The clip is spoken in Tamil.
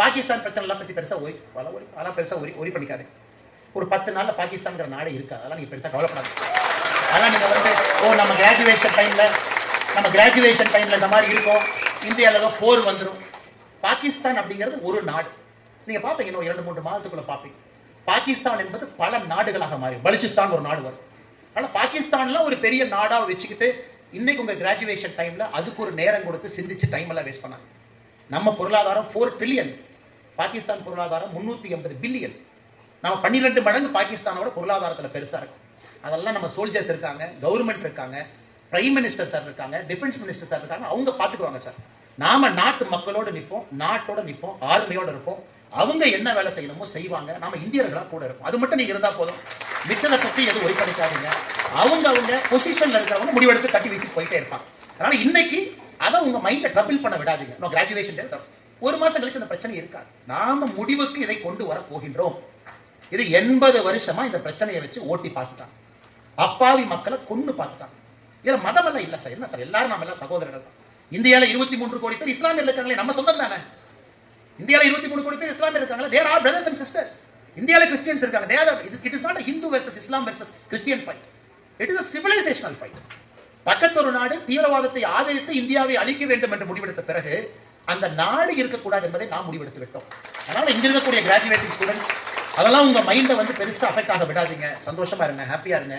பாகிஸ்தான் பிரச்சனை எல்லாம் பத்தி பெருசா ஒரி பல ஒரி அதெல்லாம் பெருசா ஒரி ஒரி பண்ணிக்காது. ஒரு பத்து நாள்ல பாகிஸ்தான்ங்கிற நாடே இருக்கா. அதெல்லாம் நீங்க பெருசா கவலைப்படாது அதெல்லாம் நீங்க வந்து ஓ நம்ம கிராஜுவேஷன் டைம்ல நம்ம கிராஜுவேஷன் டைம்ல இந்த மாதிரி இருக்கும். இந்தியாவில் தான் போர் வந்துரும். பாகிஸ்தான் அப்படிங்கிறது ஒரு நாடு. நீங்க பாப்பீங்க இன்னும் இரண்டு மூன்று மாதத்துக்குள்ள பார்ப்பீங்க. பாகிஸ்தான் என்பது பல நாடுகளாக மாறி பலுச்சிஸ்தான் ஒரு நாடு வரும். ஆனா பாகிஸ்தான்ல ஒரு பெரிய நாடாக வச்சுக்கிட்டு இன்னைக்கு உங்க கிராஜுவேஷன் டைம்ல அதுக்கு ஒரு நேரம் கொடுத்து சிந்திச்சு டைம் எல்லாம் வேஸ்ட் பண்ணாங்க நம்ம பொருளாதாரம் ஃபோர் பில்லியன் பாகிஸ்தான் பொருளாதாரம் முன்னூற்றி எண்பது பில்லியன் நம்ம பன்னிரெண்டு மடங்கு பாகிஸ்தானோட பொருளாதாரத்தில் பெருசாக இருக்கும். அதெல்லாம் நம்ம சோல்ஜர்ஸ் இருக்காங்க கவர்மெண்ட் இருக்காங்க பிரைம் மினிஸ்டர் சார் இருக்காங்க டிஃபென்ஸ் மினிஸ்டர் சார் இருக்காங்க அவங்க பார்த்துக்குவாங்க சார் நாம நாட்டு மக்களோட நிற்போம் நாட்டோட நிற்போம் ஆர்மியோட இருப்போம். அவங்க என்ன வேலை செய்யணுமோ செய்வாங்க. நாம இந்தியர்களாக கூட இருப்போம். அது மட்டும் நீங்க இருந்தா போதும். மிச்சத்தை பத்தி எதுவும் ஒய் அவங்க அவங்க பொசிஷன்ல இருக்கிறவங்க முடிவெடுத்து கட்டி வைத்து போயிட்டே இருப்பாங்க. அதனால இன்னைக்கு அதை உங்க மைண்ட்ல ட்ரபிள் பண்ண விடாதீங்க. நோ கிராஜுவேஷன் ஒரு மாசம் கழிச்சு அந்த பிரச்சனை இருக்காது. நாம முடிவுக்கு இதை கொண்டு வர போகின்றோம். இது எண்பது வருஷமா இந்த பிரச்சனையை வச்சு ஓட்டி பார்த்துட்டாங்க அப்பாவி மக்களை கொண்டு பார்த்துட்டாங்க இதுல மதம் எல்லாம் இல்ல சார். என்ன சார்? எல்லாரும் நம்ம எல்லாம் சகோதரர்கள் தான். இந்தியால இருபத்தி மூன்று கோடி பேர் இஸ்லாமியர் இருக்காங்களே நம்ம சொந்தம் தானே? இந்தியாவில் இருபத்தி மூணு கோடி பேர் இஸ்லாமியர் இருக்காங்களே there are brothers and sisters இந்தியால கிறிஸ்டியன்ஸ் இருக்காங்க. There it is not Hindu versus Islam versus Christian fight it is a civilisational fight பக்கத்தொரு நாடு தீவிரவாதத்தை ஆதரித்து இந்தியாவை அழிக்க வேண்டும் என்று முடிவெடுத்த பிறகு அந்த நாடு இருக்கக்கூடாது என்பதை நாம் முடிவெடுத்து விட்டோம். அதனால இங்க இருக்கக்கூடிய கிராஜுவேட்டிங் ஸ்டூடெண்ட்ஸ் அதெல்லாம் உங்க மைண்டை வந்து பெருசா அஃபெக்ட் ஆக விடாதீங்க. சந்தோஷமா இருங்க ஹாப்பியா இருங்க.